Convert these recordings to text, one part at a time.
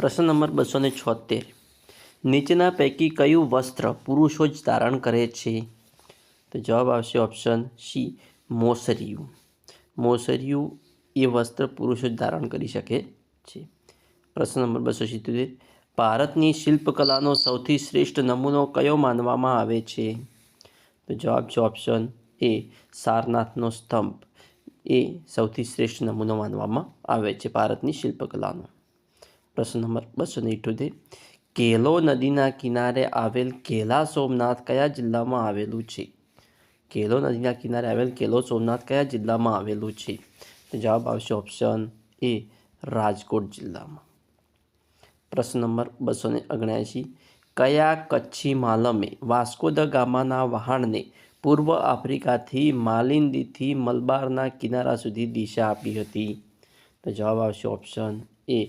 પ્રશ્ન નંબર બસો ને છોતેર. નીચેના પૈકી કયું વસ્ત્ર પુરુષો જ ધારણ કરે છે? તો જવાબ આવશે ઓપ્શન સી મોસરિયું. મોસરિયું એ વસ્ત્ર પુરુષો જ ધારણ કરી શકે છે. પ્રશ્ન નંબર બસો સિત્તોતેર ભારતની શિલ્પકલાનો સૌથી શ્રેષ્ઠ નમૂનો કયો માનવામાં આવે છે? તો જવાબ છે ઓપ્શન એ સારનાથનો સ્તંભ. એ સૌથી શ્રેષ્ઠ નમૂનો માનવામાં આવે છે ભારતની શિલ્પકલાનો. પ્રશ્ન નંબર બસો ને ઇઠોતેર કેલો નદીના કિનારે આવેલ કેલા સોમનાથ કયા જિલ્લામાં આવેલું છે? કેલો નદીના કિનારે આવેલ કેલો સોમનાથ કયા જિલ્લામાં આવેલું છે? તો જવાબ આવશે ઓપ્શન એ રાજકોટ જિલ્લામાં. પ્રશ્ન નંબર બસો ને ઓગણ્યાસી કયા કચ્છી માલમે વાસ્કો દ ગામાના વહાણને પૂર્વ આફ્રિકાથી માલિંદીથી મલબારના કિનારા સુધી દિશા આપી હતી? તો જવાબ આવશે option A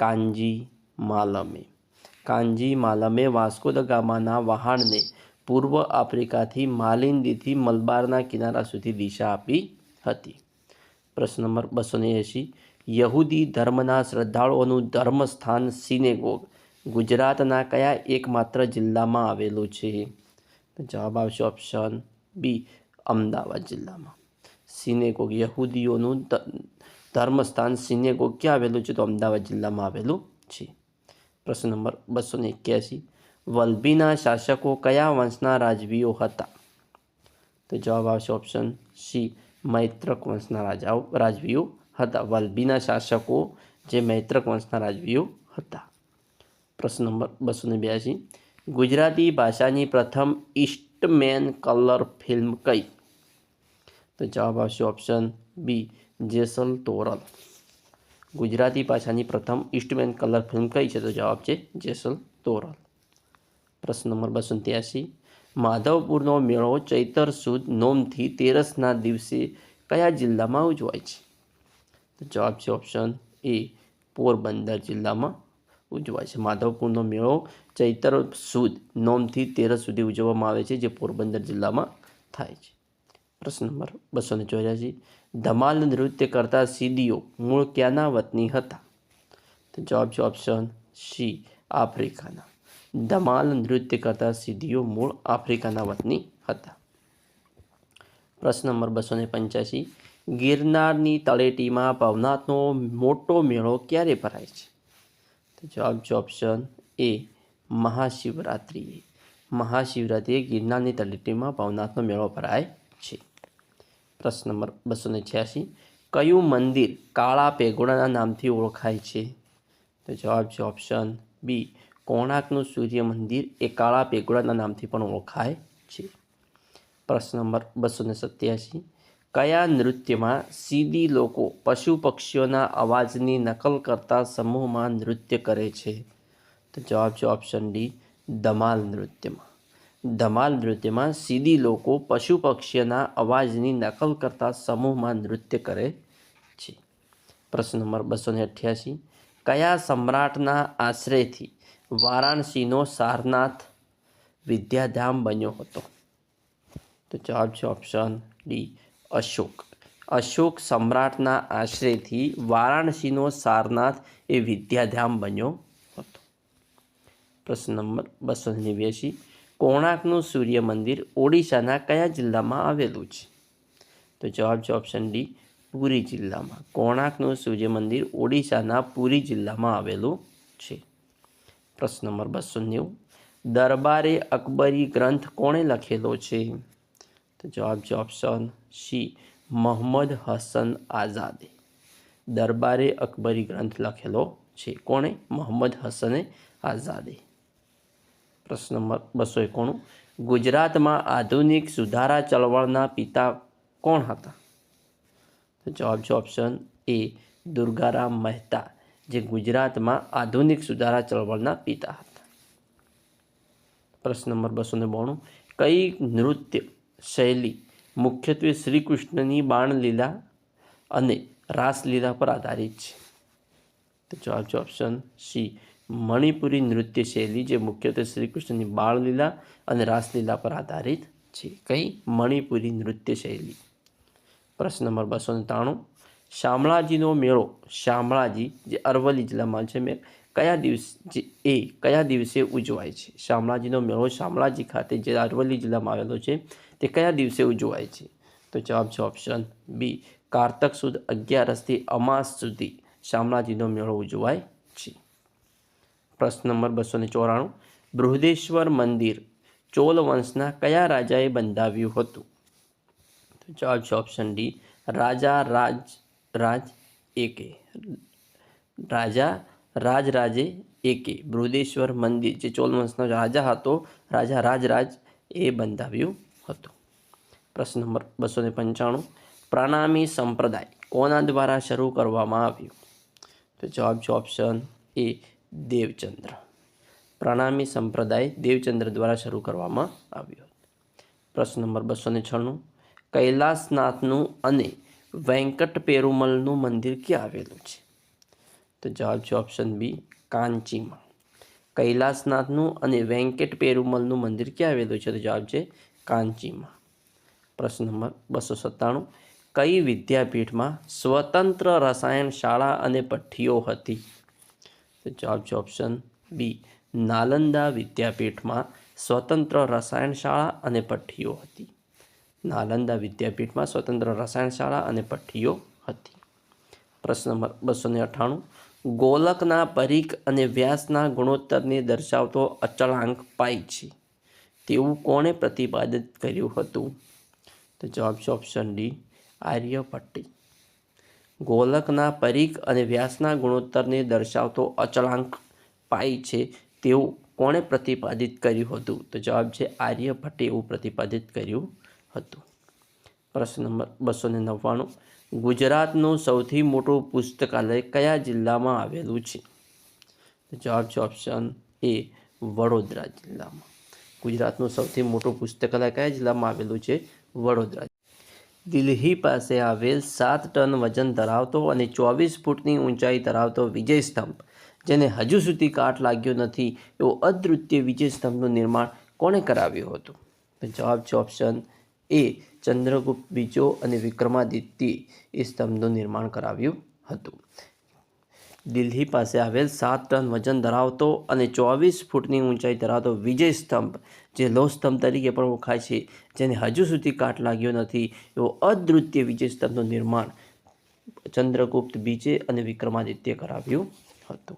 Kanji માલમે Kanji માલમે Vasco da ગામાના વહાણને પૂર્વ આફ્રિકાથી માલિંદીથી મલબારના કિનારા સુધી દિશા આપી હતી. પ્રશ્ન નંબર બસો એંશી. યહૂદી ધર્મના શ્રદ્ધાળુઓનું ધર્મસ્થાન સિનેગોગ ગુજરાતના કયા એકમાત્ર જિલ્લામાં આવેલું છે? જવાબ આવશે ઓપ્શન બી, અમદાવાદ જિલ્લામાં. સિનેગોગ યહૂદીઓનું ધર્મસ્થાન સિનેગોગ ક્યાં આવેલું છે? તો અમદાવાદ જિલ્લામાં આવેલું છે. પ્રશ્ન નંબર બસો ને એક્યાસી. વલ્લભીના શાસકો કયા વંશના રાજવીઓ હતા? તો જવાબ આવશે ઓપ્શન સી મૈત્રક વંશના રાજાઓ રાજવીઓ હતા. વલભીના શાસકો જે મૈત્રક વંશના રાજવીઓ હતા. પ્રશ્ન નંબર બસો ને બ્યાસી. ગુજરાતી ભાષાની પ્રથમ ઈસ્ટમેન કલર ફિલ્મ કઈ? તો જવાબ આવશે ઓપ્શન બી જેસલ તોરલ. ગુજરાતી ભાષાની પ્રથમ ઇસ્ટમેન કલર ફિલ્મ કઈ છે તો જવાબ છે જેસલ તોરલ. પ્રશ્ન નંબર બસો ત્યાસી માધવપુરનો મેળો ચૈતર સુદ નોમથી તેરસના દિવસે કયા જિલ્લામાં ઉજવાય છે? તો જવાબ છે ઓપ્શન એ પોરબંદર જિલ્લામાં ઉજવાય છે. માધવપુરનો મેળો ચૈતર સુદ નોમથી તેરસ સુધી ઉજવવામાં આવે છે જે પોરબંદર જિલ્લામાં થાય છે. પ્રશ્ન નંબર બસો ને ચોર્યાસી. ધમાલ નૃત્ય કરતા સીડીઓ મૂળ ક્યાંના વતની હતા? તો જવાબ છે ઓપ્શન સી આફ્રિકાના. ધમાલ નૃત્ય કરતા સીડીઓ મૂળ આફ્રિકાના વતની હતા. પ્રશ્ન નંબર બસો ને પંચ્યાસી. ગિરનારની તળેટીમાં ભવનાથનો મોટો મેળો ક્યારે ભરાય છે? તો જવાબ છે ઓપ્શન એ મહાશિવરાત્રિએ. મહાશિવરાત્રિએ ગિરનારની તળેટીમાં ભવનાથનો મેળો ભરાય છે. પ્રશ્ન નંબર બસો ને છ્યાસી. કયું મંદિર કાળા પેગોડાના નામથી ઓળખાય છે? તો જવાબ છે ઓપ્શન બી કોણાર્કનું સૂર્ય મંદિર એ કાળા પેગોડાના નામથી પણ ઓળખાય છે. પ્રશ્ન નંબર બસો ને સત્યાસી. કયા નૃત્યમાં સીધી લોકો પશુ પક્ષીઓના અવાજની નકલ કરતા સમૂહમાં નૃત્ય કરે છે? તો જવાબ છે ઓપ્શન ડી ધમાલ નૃત્યમાં. ધમાલ નૃત્યમાં સીધી લોકો પશુ પક્ષીઓના અવાજની નકલ કરતા સમૂહમાં નૃત્ય કરે છે. પ્રશ્ન નંબર બસો ને અઠ્યાસી. કયા સમ્રાટના આશ્રયથી વારાણસીનો સારનાથ વિદ્યાધામ બન્યો હતો? તો જવાબ છે ઓપ્શન ડી અશોક. અશોક સમ્રાટના આશ્રયથી વારાણસીનો સારનાથ એ વિદ્યાધામ બન્યો હતો. પ્રશ્ન નંબર બસો નેવ્યાસી. કોણાર્કનું સૂર્ય મંદિર ઓડિશાના કયા જિલ્લામાં આવેલું છે? તો જવાબ છે ઓપ્શન ડી પુરી જિલ્લામાં. કોણાર્કનું સૂર્ય મંદિર ઓડિશાના પુરી જિલ્લામાં આવેલું છે. પ્રશ્ન નંબર બસો નેવું. દરબારે અકબરી ગ્રંથ કોણે લખેલો છે? તો જવાબ છે ઓપ્શન સી મોહમ્મદ હસન આઝાદે. દરબારે અકબરી ગ્રંથ લખેલો છે. કોણે? મોહમ્મદ હસને આઝાદે. પ્રશ્ન નંબર બસો એકોણું. ગુજરાતમાં આધુનિક સુધારા ચળવળના પિતા કોણ હતા? તો જવાબ છે ઓપ્શન એ દુર્ગારામ મહેતા, જે ગુજરાતમાં આધુનિક સુધારા ચળવળના પિતા હતા. પ્રશ્ન નંબર બસો ને બોણું. કઈ નૃત્ય શૈલી મુખ્યત્વે શ્રી કૃષ્ણની બાણલીલા અને રાસલીલા પર આધારિત છે? તો જવાબ છે ઓપ્શન સી મણિપુરી નૃત્ય શૈલી જે મુખ્યત્વે શ્રી કૃષ્ણની બાળલીલા અને રાસલીલા પર આધારિત છે. કઈ મણિપુરી નૃત્ય શૈલી. પ્રશ્ન નંબર બસો ત્રાણું શામળાજીનો મેળો. શામળાજી જે અરવલ્લી જિલ્લામાં છે, મેં કયા દિવસ જે એ કયા દિવસે ઉજવાય છે? શામળાજીનો મેળો શામળાજી ખાતે જે અરવલ્લી જિલ્લામાં આવેલો છે, તે કયા દિવસે ઉજવાય છે? તો જવાબ છે ઓપ્શન બી, કારતક સુદ અગિયારસથી અમાસ સુધી શામળાજીનો મેળો ઉજવાય પ્રશ્ન નંબર બસો ને ચોરાણું. બૃહદેશ્વર મંદિર ચોલ વંશના કયા રાજાએ બંધાવ્યું હતું? તો જવાબ છે ઓપ્શન ડી રાજા રાજ રાજ એકે. રાજા રાજરાજે એકે. બૃહદેશ્વર મંદિર જે ચોલ વંશનો રાજા હતો, રાજા રાજરાજ એ બંધાવ્યું હતું. પ્રશ્ન નંબર બસો ને પંચાણું. પ્રણામી સંપ્રદાય કોના દ્વારા શરૂ કરવામાં આવ્યું? તો જવાબ છે ઓપ્શન એ દેવચંદ્ર. પ્રણામી સંપ્રદાય દેવચંદ્ર દ્વારા શરૂ કરવામાં આવ્યો. પ્રશ્ન નંબર બસો ને છન્નું કૈલાસનાથનું અને વેંકટ પેરુમલનું મંદિર ક્યાં આવેલું છે? તો જવાબ છે ઓપ્શન બી, કાંચીમાં. કૈલાસનાથનું અને વેંકટ પેરુમલનું મંદિર ક્યાં આવેલું છે? તો જવાબ છે કાંચીમાં. પ્રશ્ન નંબર બસો સત્તાણું. કઈ વિદ્યાપીઠમાં સ્વતંત્ર રસાયણ શાળા અને પઠ્ઠીઓ હતી? તો જવાબ છે ઓપ્શન બી નાલંદા વિદ્યાપીઠમાં સ્વતંત્ર રસાયણ શાળા અને પઠ્ઠીઓ હતી. નાલંદા વિદ્યાપીઠમાં સ્વતંત્ર રસાયણ શાળા અને પઠ્ઠીઓ હતી. પ્રશ્ન નંબર બસો ને અઠ્ઠાણું. ગોલકના પરીખ અને વ્યાસના ગુણોત્તરને દર્શાવતો અચળાંક પાઈ છે. તેવું કોણે પ્રતિપાદિત કર્યું હતું? તો જવાબ છે ઓપ્શન ડી આર્યભટ્ટી. ગોલકના પરીખ અને વ્યાસના ગુણોત્તરને દર્શાવતો અચળાંક પાઈ છે તેવું કોણે પ્રતિપાદિત કર્યું હતું? તો જવાબ છે આર્યભટ્ટે એવું પ્રતિપાદિત કર્યું હતું. પ્રશ્ન નંબર બસો ને નવ્વાણું. ગુજરાતનું સૌથી મોટું પુસ્તકાલય કયા જિલ્લામાં આવેલું છે? જવાબ છે ઓપ્શન એ વડોદરા જિલ્લામાં. ગુજરાતનું સૌથી મોટું પુસ્તકાલય કયા જિલ્લામાં આવેલું છે? વડોદરા દિલ્હી પાસે આવેલ સાત ટન વજન ધરાવતો અને ચોવીસ ફૂટની ઊંચાઈ ધરાવતો વિજય સ્તંભ, જેને હજુ સુધી કાટ લાગ્યો નથી એવો અદૃત્ય વિજય સ્તંભનું નિર્માણ કોણે કરાવ્યું હતું? જવાબ છે ઓપ્શન એ ચંદ્રગુપ્ત, બીજો અને વિક્રમાદિત્ય એ સ્તંભનું નિર્માણ કરાવ્યું હતું. દિલ્હી પાસે આવેલ સાત ટન વજન ધરાવતો અને ચોવીસ ફૂટની ઊંચાઈ ધરાવતો વિજય સ્તંભ, જે લોહ સ્તંભ તરીકે પણ ઓળખાય છે, જેને હજુ સુધી કાટ લાગ્યો નથી, એવો અદૃત્ય વિજય સ્તંભનું નિર્માણ ચંદ્રગુપ્ત બીજે અને વિક્રમાદિત્ય કરાવ્યું હતું.